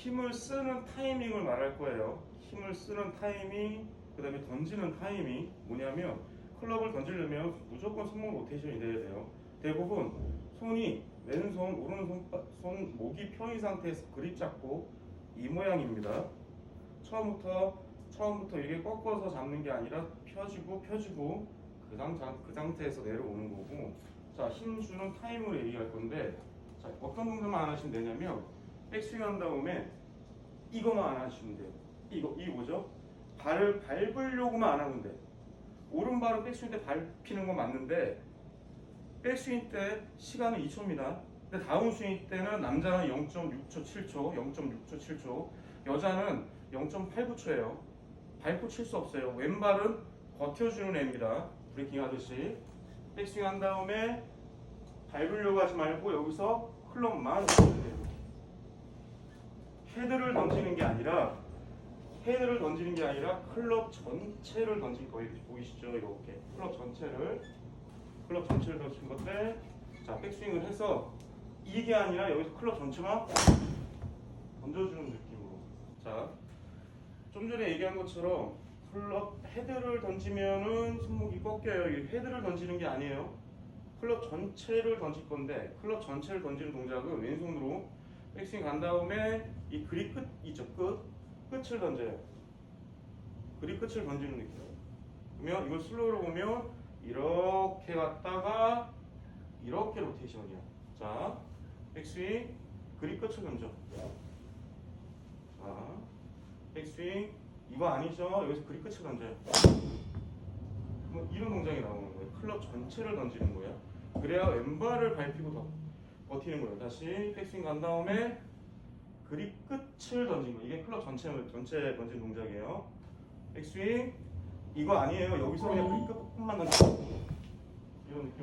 힘을 쓰는 타이밍을 말할 거예요. 힘을 쓰는 타이밍, 그 다음에 던지는 타이밍 뭐냐면 클럽을 던지려면 무조건 손목 로테이션이 돼야 돼요. 대부분 손이 왼손, 오른손 손 목이 펴인 상태에서 그립 잡고 이 모양입니다. 처음부터 처음부터 이렇게 꺾어서 잡는 게 아니라 펴지고 펴지고 그, 상, 그 상태에서 내려오는 거고 자 힘 주는 타임을 얘기할 건데 자 어떤 동작만 안 하시면 되냐면 백스윙 한 다음에 이거만 안 하시면 돼요. 이거 이거 뭐죠? 발을 밟으려고만 안 하면 돼 오른발은 백스윙 때 밟히는 건 맞는데 백스윙 때 시간은 2초입니다. 근데 다운스윙 때는 남자는 0.6초 7초 0.6초 7초 여자는 0.89초예요. 밟고 칠 수 없어요. 왼발은 버텨주는 애입니다. 브레이킹 하듯이. 백스윙 한 다음에 밟으려고 하지 말고 여기서 클럽만. 헤드를 던지는 게 아니라 헤드를 던지는 게 아니라 클럽 전체를 던질 거예요. 보이시죠? 이렇게 클럽 전체를 클럽 전체를 던진 건데 자 백스윙을 해서 이게 아니라 여기서 클럽 전체만 던져주는 느낌으로 자좀 전에 얘기한 것처럼 클럽 헤드를 던지면은 손목이 꺾여요. 이 헤드를 던지는 게 아니에요. 클럽 전체를 던질 건데 클럽 전체를 던지는 동작은 왼손으로 백스윙 간 다음에 이 그립 끝 있죠 끝 끝을 던져요. 그립 끝을 던지는 느낌. 그러면 이걸 슬로우로 보면 이렇게 갔다가 이렇게 로테이션이야. 자 백스윙 그립 끝을 던져. 자 백스윙 이거 아니죠? 여기서 그립 끝을 던져요. 뭐 이런 동작이 나오는 거예요. 클럽 전체를 던지는 거야. 그래야 왼발을 밟히고 더 버티는 거예요. 다시 백스윙 간 다음에 그립 끝을 던진 거. 이게 클럽 전체 전체 던진 동작이에요. 백스윙 이거 아니에요. 여기서 그냥 그립 끝만 던져. 이런 느낌.